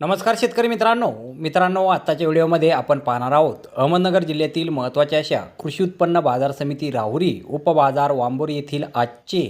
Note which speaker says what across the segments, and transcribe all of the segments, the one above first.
Speaker 1: नमस्कार शेतकरी मित्रांनो. मित्रांनो आत्ताच्या व्हिडिओमध्ये आपण पाहणार आहोत अहमदनगर जिल्ह्यातील महत्त्वाच्या अशा कृषी उत्पन्न बाजार समिती राहुरी उपबाजार वांबोर येथील आजचे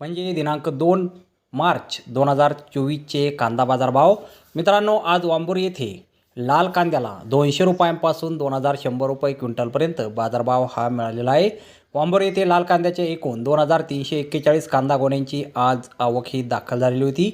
Speaker 1: म्हणजे दिनांक दोन मार्च दोन हजार चोवीसचे कांदा बाजार भाव मित्रांनो आज वांबोर येथे लाल कांद्याला दोनशे रुपयांपासून दोन हजार शंभर रुपये क्विंटलपर्यंत बाजारभाव हा मिळालेला आहे. वांबोर येथे लाल कांद्याचे एकूण दोन हजार तीनशे एक्केचाळीस कांदा गोण्यांची आज आवक ही दाखल झालेली होती.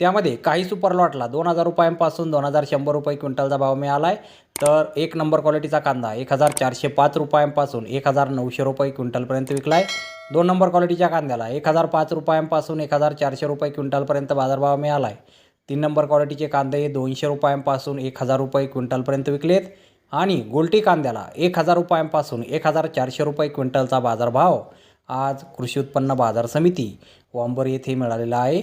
Speaker 1: त्यामध्ये काही सुपर लॉटला दोन हजार रुपयांपासून दोन हजार शंभर रुपये क्विंटलचा भाव मिळाला आहे तर एक नंबर क्वालिटीचा कांदा एक हजार चारशे पाच रुपयांपासून एक हजार नऊशे रुपये क्विंटलपर्यंत विकला आहे दोन नंबर क्वालिटीच्या कांद्याला एक हजार पाच रुपयांपासून एक हजार चारशे रुपये क्विंटलपर्यंत बाजारभाव मिळाला आहे तीन नंबर क्वालिटीचे कांदे दोनशे रुपयांपासून एक हजार रुपये क्विंटलपर्यंत विकलेत. आणि गोल्टी कांद्याला एक हजार रुपयांपासून एक हजार चारशे रुपये क्विंटलचा बाजारभाव. आज कृषी उत्पन्न बाजार समिती वांबर येथे मिळालेला आहे.